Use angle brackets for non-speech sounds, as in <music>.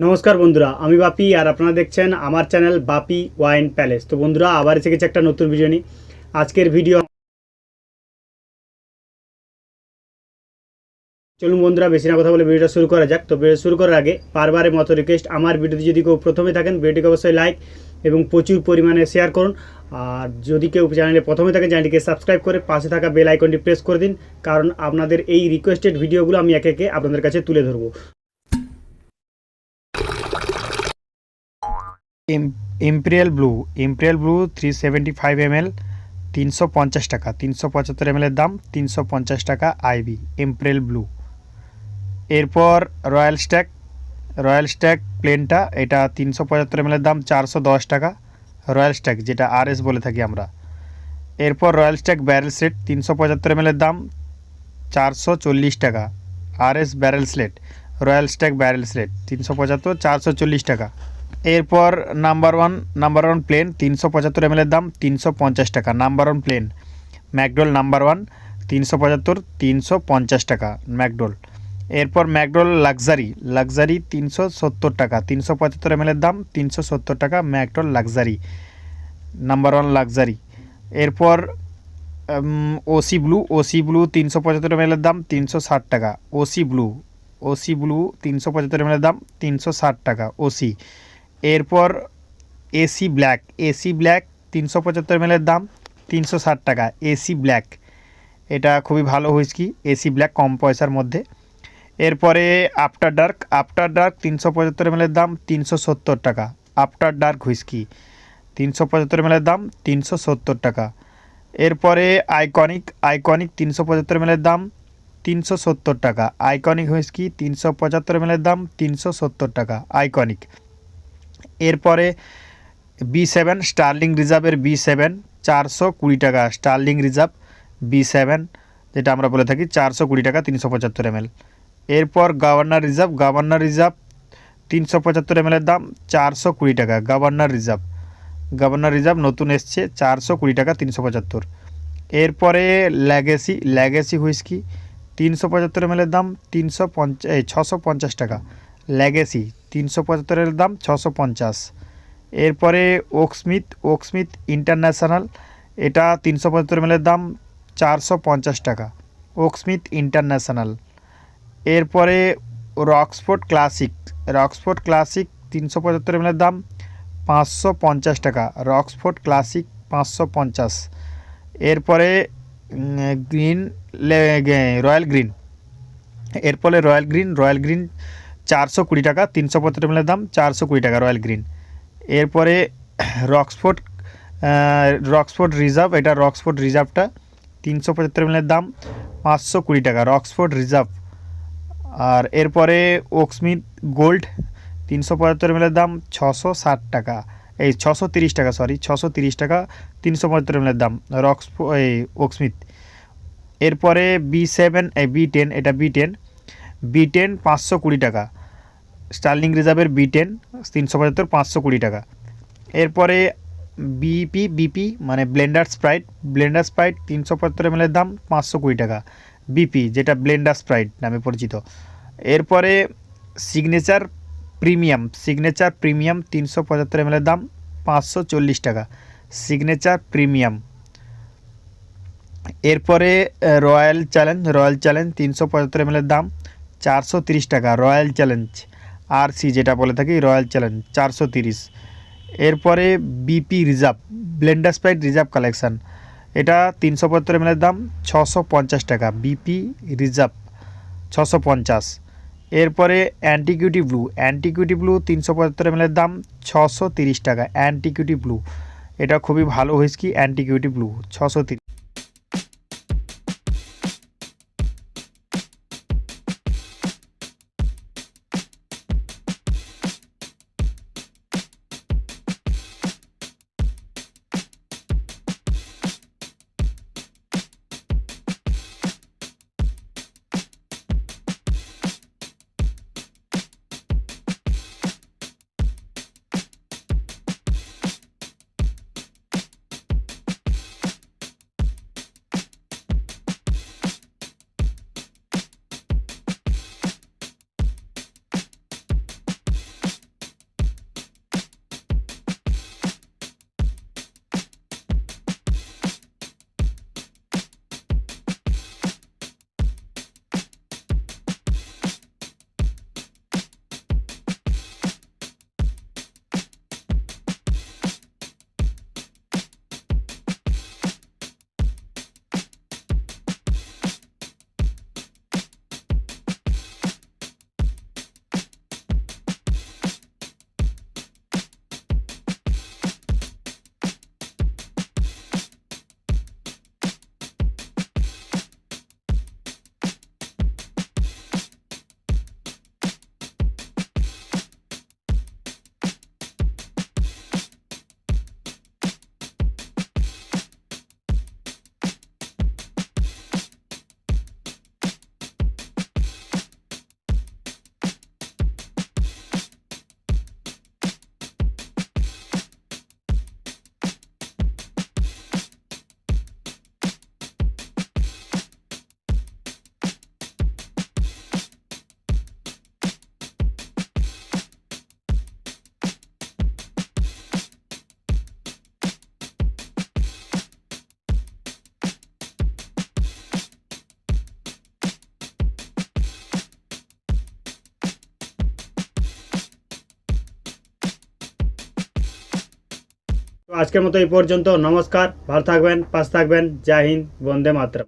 নমস্কার বন্ধুরা, আমি বাপি আর আপনারা দেখছেন আমার চ্যানেল বাপি ওয়াইন প্যালেস। তো বন্ধুরা, আবার এসে গেছে একটা নতুন ভিডিও নিয়ে। আজকের ভিডিও চলুন বন্ধুরা, বেশি না কথা বলে ভিডিওটা শুরু করা যাক। তো ভিডিও শুরু করার আগে বারবারের মতো রিকোয়েস্ট আমার ভিডিওতে যদি কেউ প্রথমে থাকেন ভিডিওটিকে অবশ্যই লাইক এবং প্রচুর পরিমাণে শেয়ার করুন। আর যদি কেউ চ্যানেলে প্রথমে থাকেন চ্যানেলটিকে সাবস্ক্রাইব করে পাশে থাকা বেল আইকনটি প্রেস করে দিন। কারণ আপনাদের এই রিকোয়েস্টেড ভিডিওগুলো আমি একে একে আপনাদের কাছে তুলে ধরবো। Imperial Blue Imperial Blue three seventy five M L তিনশো পঞ্চাশ টাকা, তিনশো পঁচাত্তর এম এর দাম, তিনশো পঞ্চাশ টাকা আইবি ইম্পেরিয়াল ব্লু। এরপর রয়্যাল স্ট্যাক রয়্যাল স্ট্যাক প্লেনটা, এটা তিনশো পঁচাত্তর এম এর দাম, চারশো দশ টাকা, রয়্যাল স্ট্যাক, যেটা আর এস বলে থাকি আমরা। এরপর রয়্যাল স্ট্যাক ব্যারেল সেট তিনশো পঁচাত্তর এম এর দাম, চারশো চল্লিশ টাকা R S barrel select Royal Stag barrel select তিনশো পঁচাত্তর, চারশো চল্লিশ টাকা। এরপর number one number one plain, তিনশো পঁচাত্তর এম দাম, তিনশো পঞ্চাশ টাকা। Number one plain, McDowell number one, তিনশো পঁচাত্তর, তিনশো পঞ্চাশ টাকা, ম্যাকডোল। এরপর ম্যাকডোল লাক্সারি লাক্সারি তিনশো সত্তর টাকা, তিনশো পঁচাত্তর এম দাম, তিনশো সত্তর টাকা, McDowell luxury. Number one luxury. এরপর ওসি ব্লু ওসি ব্লু তিনশো পঁচাত্তর এম দাম, তিনশো ষাট টাকা, ওসি ব্লু ওসি ব্লু তিনশো পঁচাত্তর এম দাম, তিনশো ষাট টাকা, ওসি। এরপর এসি ব্ল্যাক এসি ব্ল্যাক তিনশো পঁচাত্তর এমএলের দাম, তিনশো ষাট টাকা। এসি ব্ল্যাক এটা খুবই ভালো হুইস্কি এসি ব্ল্যাক কম পয়সার মধ্যে। এরপরে আফটার ডার্ক আফটার ডার্ক তিনশো পঁচাত্তর এমএলের দাম, তিনশো সত্তর টাকা। আফটার ডার্ক হুইস্কি তিনশো পঁচাত্তর এমএলের দাম, তিনশো সত্তর টাকা। এরপরে আইকনিক আইকনিক তিনশো পঁচাত্তর এমএলের দাম, তিনশো সত্তর টাকা। আইকনিক হুইস্কি তিনশো পঁচাত্তর এমএলের দাম, তিনশো সত্তর টাকা। আইকনিক এরপরে বি সেভেন স্টার্লিং রিজার্ভের বি সেভেন চারশো কুড়ি টাকা। স্টার্লিং রিজার্ভ বি সেভেন, যেটা আমরা বলে থাকি চারশো কুড়ি টাকা তিনশো পঁচাত্তর এমএল এরপর গভর্নর রিজার্ভ গভর্নর রিজার্ভ তিনশো পঁচাত্তর এমএলের দাম চারশো কুড়ি টাকা। গভর্নর রিজার্ভ গভর্নর রিজার্ভ নতুন এসছে চারশো কুড়ি টাকা তিনশো পঁচাত্তর। এরপরে ল্যাগেসি ল্যাগেসি হুইস্কি তিনশো পঁচাত্তর এমএলের দাম তিনশো পঞ্চাশ ছশো পঞ্চাশ টাকা। ল্যাগেসি তিনশো পঁচাত্তরের দাম ছশো পঞ্চাশ। এরপরে ওকস্মিথ ওকস্মিথ ইন্টারন্যাশনাল এটা তিনশো পঁচাত্তর এমএলের দাম চারশো পঞ্চাশ টাকা। ওকস্মিথ ইন্টারন্যাশনাল এরপরে রক্সফোর্ড ক্লাসিক রক্সফোর্ড ক্লাসিক তিনশো পঁচাত্তর এমএলের দাম পাঁচশো পঞ্চাশ টাকা। রক্সফোর্ড ক্লাসিক পাঁচশো পঞ্চাশ। এরপরে গ্রিন রয়্যাল গ্রিন এরপরে রয়্যাল গ্রিন রয়্যাল গ্রিন চারশো কুড়ি টাকা, তিনশো পঁচাত্তর এমএলের দাম, চারশো কুড়ি টাকা রয়্যাল গ্রিন। এরপরে, <clears throat> রক্সফোর্ড রক্সফোর্ড রিজার্ভ, এটা রক্সফোর্ড রিজার্ভটা, তিনশো পঁচাত্তর এমএলের দাম, পাঁচশো কুড়ি টাকা, রক্সফোর্ড রিজার্ভ। আর এরপরে, ওকস্মিথ গোল্ড, তিনশো পঁচাত্তর এমএলের দাম, ছশো ষাট টাকা। এই ছশো তিরিশ টাকা সরি ছশো তিরিশ টাকা, তিনশো পঁচাত্তর এমএলের দাম রক্স এই ওকস্মিথ। এরপরে, বি সেভেন, এই বি টেন, এটা বি টেন। বি টেন, পাঁচশো কুড়ি টাকা। স্টার্লিং রিজার্ভের বি টেন, তিনশো পঁচাত্তর, পাঁচশো কুড়ি টাকা। এরপরে বিপি বিপি মানে ব্লেন্ডার স্প্রাইট। ব্লেন্ডার স্প্রাইট তিনশো পঁচাত্তর এমএলের দাম পাঁচশো কুড়ি টাকা। বিপি যেটা ব্লেন্ডার স্প্রাইট নামে পরিচিত। এরপরে সিগনেচার প্রিমিয়াম সিগনেচার প্রিমিয়াম তিনশো পঁচাত্তর এমএলের দাম পাঁচশো চল্লিশ টাকা। Signature premium. এরপরে রয়্যাল চ্যালেঞ্জ রয়্যাল চ্যালেঞ্জ তিনশো পঁচাত্তর এমএলের দাম চারশো তিরিশ টাকা। Royal challenge. আর সি যেটা বলে থাকি, রয়্যাল চ্যালেঞ্জ, চারশো তিরিশ। এরপরে BP reserve, blender sprite reserve collection. এটা তিনশো পঁচাত্তর এমএলের দাম, ছশো পঞ্চাশ টাকা। বিপি রিজার্ভ, ছশো পঞ্চাশ। এরপরে অ্যান্টিকিউটি ব্লু অ্যান্টিকিউটি ব্লু তিনশো পঁচাত্তর এমএলের দাম, ছশো তিরিশ টাকা। অ্যান্টিকিউটি ব্লু, এটা খুবই ভালো হুইস্কি, অ্যান্টিকিউটি ব্লু, ছশো আজকের মতো এই পর্যন্ত। নমস্কার ভালো থাকবেন পাশ থাকবেন। জয় হিন্দ বন্দে মাতরম।